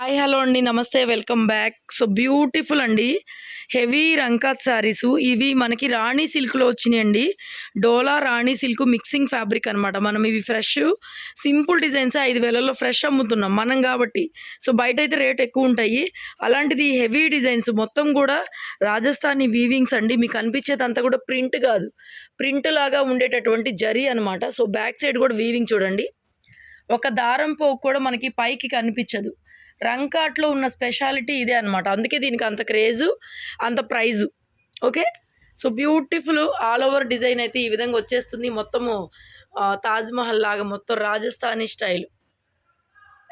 Hi hello అండి. నమస్తే welcome back. So beautiful అండి. హెవీ రంకాత్ శారీస్. ఇవి మనకి రాణి సిల్క్లో వచ్చినాయండి. Dola Rani silk mixing fabric అనమాట మనం ఇవి ఫ్రెష్ సింపుల్ డిజైన్స్ ఐదు వేలలో ఫ్రెష్ అమ్ముతున్నాం మనం కాబట్టి. సో బయట అయితే రేట్ ఎక్కువ ఉంటాయి. అలాంటిది హెవీ డిజైన్స్ మొత్తం కూడా రాజస్థానీ వీవింగ్స్ అండి. మీకు అనిపించేది అంతా కూడా ప్రింట్ కాదు. ప్రింట్ లాగా ఉండేటటువంటి జరీ అనమాట సో బ్యాక్ సైడ్ కూడా వీవింగ్ చూడండి. ఒక దారం పోగు కూడా మనకి పైకి కనిపించదు. రంకాట్లో ఉన్న స్పెషాలిటీ ఇదే అనమాట అందుకే దీనికి అంత క్రేజు అంత price. Okay? So beautiful all over design అయితే ఈ విధంగా వచ్చేస్తుంది. మొత్తము తాజ్మహల్ లాగా మొత్తం రాజస్థానీ స్టైల్.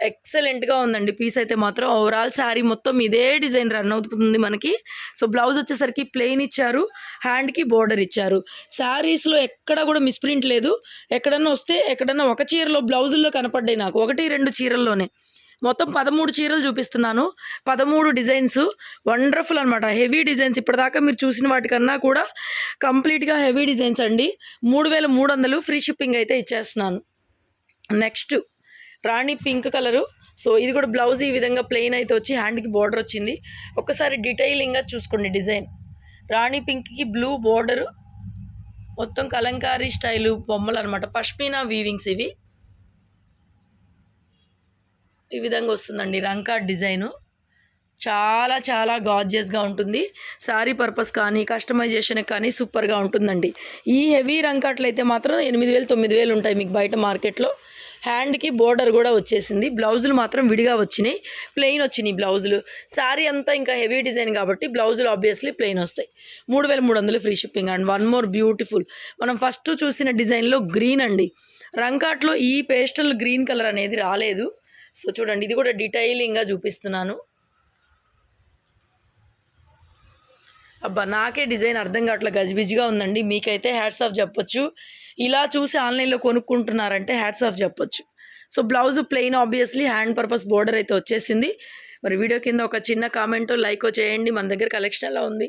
ఎక్సలెంట్గా ఉందండి. పీస్ అయితే మాత్రం ఓవరాల్ శారీ మొత్తం ఇదే డిజైన్ రన్ అవుతుంది మనకి. సో బ్లౌజ్ వచ్చేసరికి ప్లెయిన్ ఇచ్చారు. హ్యాండ్కి బోర్డర్ ఇచ్చారు. శారీస్లో ఎక్కడ కూడా మిస్ప్రింట్ లేదు. ఎక్కడన్నా వస్తే ఎక్కడన్నా ఒక చీరలో బ్లౌజుల్లో కనపడ్డాయి నాకు. ఒకటి రెండు చీరల్లోనే. మొత్తం పదమూడు చీరలు చూపిస్తున్నాను. పదమూడు డిజైన్స్. వండర్ఫుల్ అనమాట హెవీ డిజైన్స్. ఇప్పటిదాకా మీరు చూసిన వాటికన్నా కూడా కంప్లీట్గా హెవీ డిజైన్స్ అండి. మూడు వేల మూడు వందలు ఫ్రీ షిప్పింగ్ అయితే ఇచ్చేస్తున్నాను. Next Rani pink colour. So ఇది కూడా బ్లౌజ్ ఈ విధంగా ప్లెయిన్ అయితే వచ్చి హ్యాండ్కి బార్డర్ వచ్చింది. ఒక్కసారి డీటెయిలింగ్గా చూసుకోండి డిజైన్. రాణి పింక్కి బ్లూ బార్డరు మొత్తం కలంకారీ స్టైలు బొమ్మలు అనమాట పష్మీనా వీవింగ్స్ ఇవి. ఈ విధంగా వస్తుందండి. రంకా డిజైను. చాలా చాలా గార్జియస్గా ఉంటుంది. శారీ పర్పస్ కానీ కస్టమైజేషన్ కానీ సూపర్గా ఉంటుందండి. ఈ హెవీ రంకాట్లు అయితే మాత్రం ఎనిమిది వేలు తొమ్మిది వేలు ఉంటాయి మీకు బయట మార్కెట్లో. హ్యాండ్కి బోర్డర్ కూడా వచ్చేసింది. బ్లౌజులు మాత్రం విడిగా వచ్చినాయి. ప్లెయిన్ వచ్చినాయి బ్లౌజులు. శారీ అంతా ఇంకా హెవీ డిజైన్ కాబట్టి బ్లౌజులు ఆబ్వియస్లీ ప్లెయిన్ వస్తాయి. మూడు వేల మూడు వందలు free shipping. And one more beautiful. మనం ఫస్ట్ చూసిన డిజైన్లో గ్రీన్ అండి. రంకాట్లో ఈ పేస్టల్ గ్రీన్ కలర్ అనేది రాలేదు. సో చూడండి ఇది కూడా డీటెయిలింగ్గా చూపిస్తున్నాను. అబ్బా నాకే డిజైన్ అర్థం కావట్లే గజిబిజిగా ఉందండి. మీకైతే హ్యాట్స్ ఆఫ్ చెప్పొచ్చు. ఇలా చూసి ఆన్లైన్లో కొనుక్కుంటున్నారంటే హ్యాట్స్ ఆఫ్ చెప్పొచ్చు. So blouse plain obviously hand purpose border అయితే వచ్చేసింది. మరి వీడియో కింద ఒక చిన్న కామెంటో లైక్ చేయండి. మన దగ్గర కలెక్షన్ ఎలా ఉంది.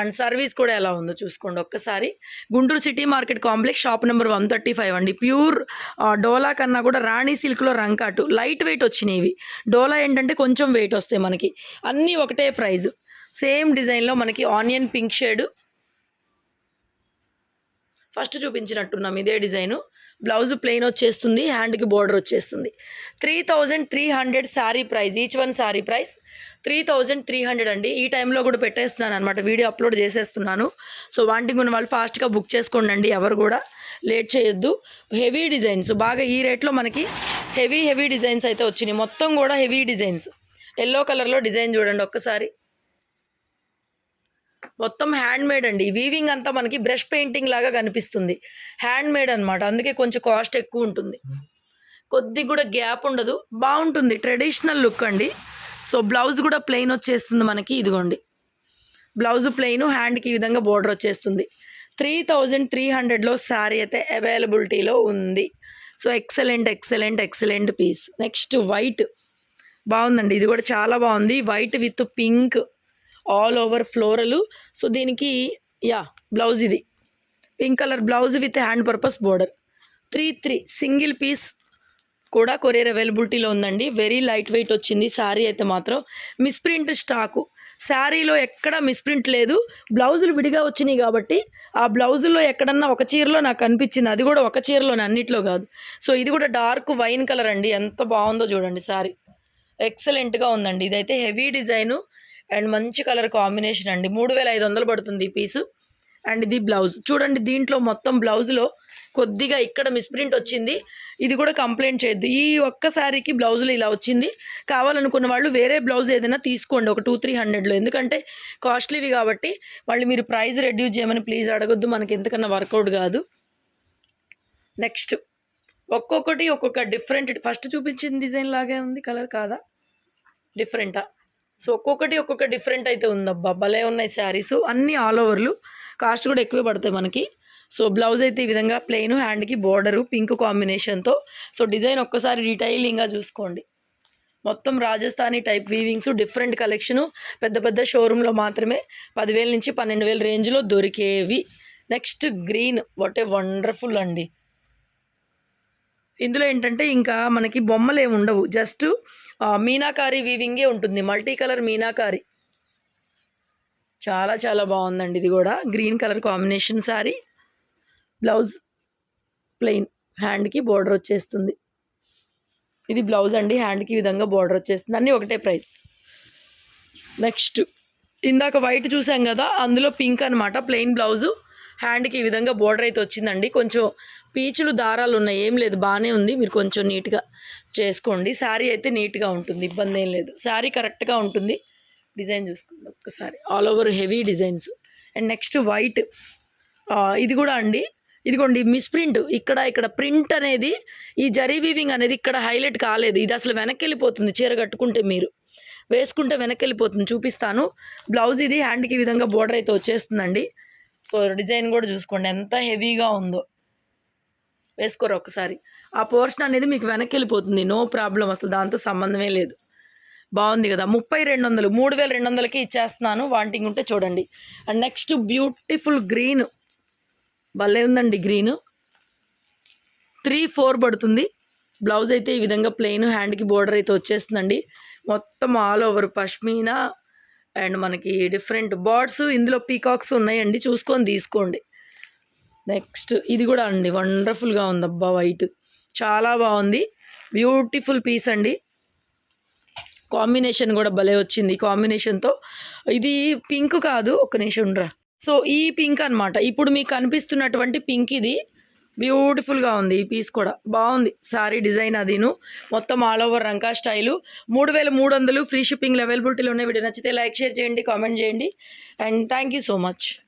అండ్ సర్వీస్ కూడా ఎలా ఉందో చూసుకోండి ఒక్కసారి. Guntur city market complex shop number one thirty five అండి. ప్యూర్ డోలా కన్నా కూడా రాణి సిల్క్లో రంకాటు. లైట్ వెయిట్ వచ్చినాయి డోలా ఏంటంటే కొంచెం వెయిట్ వస్తాయి మనకి. అన్నీ ఒకటే ప్రైజ్. సేమ్ డిజైన్లో మనకి ఆనియన్ పింక్ షేడ్ ఫస్ట్ చూపించినట్టున్నాం ఇదే డిజైను. బ్లౌజ్ ప్లెయిన్ వచ్చేస్తుంది హ్యాండ్కి బోర్డర్ వచ్చేస్తుంది. Three thousand three hundred sari price each one sari price. Three thousand three hundred అండి. ఈ టైంలో కూడా పెట్టేస్తున్నాను అనమాట వీడియో అప్లోడ్ చేసేస్తున్నాను. సో వాంటింగ్ ఉన్న వాళ్ళు ఫాస్ట్గా బుక్ చేసుకోండి ఎవరు కూడా లేట్ చేయొద్దు. హెవీ డిజైన్స్ బాగా ఈ రేట్లో మనకి హెవీ హెవీ డిజైన్స్ అయితే వచ్చినాయి. మొత్తం కూడా హెవీ డిజైన్స్. ఎల్లో కలర్లో డిజైన్ చూడండి ఒక్కసారి. మొత్తం హ్యాండ్ మేడ్ అండి వీవింగ్ అంతా మనకి బ్రష్ పెయింటింగ్ లాగా కనిపిస్తుంది. హ్యాండ్ మేడ్ అనమాట అందుకే కొంచెం కాస్ట్ ఎక్కువ ఉంటుంది. కొద్దిగా కూడా గ్యాప్ ఉండదు. బాగుంటుంది. ట్రెడిషనల్ లుక్ అండి. సో బ్లౌజ్ కూడా ప్లెయిన్ వచ్చేస్తుంది మనకి. ఇదిగోండి. బ్లౌజ్ ప్లెయిన్ హ్యాండ్కి ఈ విధంగా బోర్డర్ వచ్చేస్తుంది. త్రీ థౌజండ్ త్రీ హండ్రెడ్లో శారీ అయితే అవైలబిలిటీలో ఉంది. So excellent excellent excellent piece next white బాగుందండి. ఇది కూడా చాలా బాగుంది. White with pink all over floral. So దీనికి యా బ్లౌజ్ ఇది. Pink colour blouse with hand purpose border. Three three single piece కూడా కొరియర్ అవైలబిలిటీలో ఉందండి. వెరీ లైట్ వెయిట్ వచ్చింది శారీ అయితే మాత్రం. Misprint stock. శారీలో ఎక్కడ మిస్ప్రింట్ లేదు. బ్లౌజులు విడిగా వచ్చినాయి కాబట్టి ఆ బ్లౌజుల్లో ఎక్కడన్నా ఒక చీరలో నాకు అనిపించింది. అది కూడా ఒక చీరలోనే అన్నిట్లో కాదు. సో ఇది కూడా డార్క్ వైన్ కలర్ అండి. ఎంత బాగుందో చూడండి శారీ. ఎక్సలెంట్గా ఉందండి. ఇదైతే హెవీ డిజైను. అండ్ మంచి కలర్ కాంబినేషన్ అండి. మూడు వేల ఐదు వందలు పడుతుంది ఈ పీసు. అండ్ ఇది బ్లౌజ్. చూడండి దీంట్లో మొత్తం బ్లౌజ్లో కొద్దిగా ఇక్కడ మిస్ప్రింట్ వచ్చింది. ఇది కూడా కంప్లైంట్ చేయొద్దు. ఈ ఒక్క శారీకి బ్లౌజులు ఇలా వచ్చింది. కావాలనుకున్న వాళ్ళు వేరే బ్లౌజ్ ఏదైనా తీసుకోండి. ఒక టూ త్రీ హండ్రెడ్లో. ఎందుకంటే కాస్ట్లీవి కాబట్టి మళ్ళీ మీరు ప్రైస్ రెడ్యూస్ చేయమని ప్లీజ్ అడగొద్దు. మనకి ఎంతకన్నా వర్కౌట్ కాదు. నెక్స్ట్ ఒక్కొక్కటి ఒక్కొక్క డిఫరెంట్. ఫస్ట్ చూపించిన డిజైన్ లాగే ఉంది. కలర్ కాదా? డిఫరెంటా? సో ఒక్కొక్కటి ఒక్కొక్క డిఫరెంట్ అయితే ఉందబ్బా. భలే ఉన్నాయి శారీస్. అన్నీ ఆల్ ఓవర్లు. కాస్ట్ కూడా ఎక్కువే పడతాయి మనకి. సో బ్లౌజ్ అయితే ఈ విధంగా ప్లెయిన్ హ్యాండ్కి బోర్డరు పింక్ కాంబినేషన్తో సో డిజైన్ ఒక్కసారి డీటెయిలింగ్గా చూసుకోండి. మొత్తం Rajasthani type weavings different collection పెద్ద పెద్ద షోరూంలో మాత్రమే పదివేల నుంచి పన్నెండు వేల రేంజ్లో దొరికేవి. Next green what a wonderful అండి. ఇందులో ఏంటంటే ఇంకా మనకి బొమ్మలు ఏమి ఉండవు. జస్ట్ మీనాకారి వీవింగే ఉంటుంది. Multi colour meenakari. చాలా చాలా బాగుందండి ఇది కూడా. Green colour combination sari blouse plain హ్యాండ్కి బోర్డర్ వచ్చేస్తుంది. ఇది బ్లౌజ్ అండి. హ్యాండ్కి ఈ విధంగా బోర్డర్ వచ్చేస్తుంది. అన్నీ ఒకటే ప్రైస్. నెక్స్ట్. ఇందాక వైట్ చూసాం కదా? అందులో పింక్ అనమాట ప్లెయిన్ బ్లౌజు. హ్యాండ్కి ఈ విధంగా బోర్డర్ అయితే వచ్చిందండి. కొంచెం పీచులు దారాలు ఉన్నాయి. ఏం లేదు బాగానే ఉంది. మీరు కొంచెం నీట్గా చేసుకోండి. శారీ అయితే నీట్గా ఉంటుంది. ఇబ్బంది ఏం లేదు. శారీ కరెక్ట్గా ఉంటుంది. డిజైన్ చూసుకోండి ఒక్కసారి. All over heavy designs. And next white. ఇది కూడా అండి. ఇదిగోండి మిస్ప్రింట్ ఇక్కడ ఇక్కడ ప్రింట్ అనేది ఈ జరీ వీవింగ్ అనేది ఇక్కడ హైలైట్ కాలేదు. ఇది అసలు వెనక్కి వెళ్ళిపోతుంది చీర కట్టుకుంటే మీరు. వేసుకుంటే వెనక్కి వెళ్ళిపోతుంది చూపిస్తాను. బ్లౌజ్ ఇది హ్యాండ్కి ఈ విధంగా బోర్డర్ అయితే వచ్చేస్తుందండి. సో డిజైన్ కూడా చూసుకోండి. ఎంత హెవీగా ఉందో. వేసుకోరు ఒకసారి. ఆ పోర్షన్ అనేది మీకు వెనక్కి వెళ్ళిపోతుంది నో ప్రాబ్లం అసలు దాంతో సంబంధమే లేదు. బాగుంది కదా. ముప్పై రెండు వందలు మూడు వేల రెండు వందలకి ఇచ్చేస్తున్నాను. వాంటింగ్ ఉంటే చూడండి. And next beautiful green. భలే ఉందండి గ్రీన్. త్రీ ఫోర్ పడుతుంది. బ్లౌజ్ అయితే ఈ విధంగా ప్లెయిన్ హ్యాండ్కి బోర్డర్ అయితే వచ్చేస్తుందండి. మొత్తం ఆల్ ఓవర్ పష్మీనా అండ్ మనకి డిఫరెంట్ బర్డ్స్ ఇందులో పీకాక్స్ ఉన్నాయండి. చూసుకొని తీసుకోండి. నెక్స్ట్ ఇది కూడా అండి. వండర్ఫుల్గా ఉంది అబ్బా వైట్. చాలా బాగుంది. బ్యూటిఫుల్ పీస్ అండి. కాంబినేషన్ కూడా భలే వచ్చింది. కాంబినేషన్తో. ఇది పింక్ కాదు. ఒక నిమిషం రా సో ఈ పింక్ అన్నమాట. ఇప్పుడు మీకు కనిపిస్తున్నటువంటి పింక్ ఇది. బ్యూటిఫుల్గా ఉంది ఈ పీస్ కూడా. బాగుంది. సారీ డిజైన్ అదిను. మొత్తం ఆల్ ఓవర్ రంకా స్టైలు. మూడు వేల మూడు వందలు ఫ్రీ షిప్పింగ్ అవైలబిలిటీలో ఉన్నాయి. వీడియో నచ్చితే లైక్ షేర్ చేయండి కామెంట్ చేయండి. And thank you so much.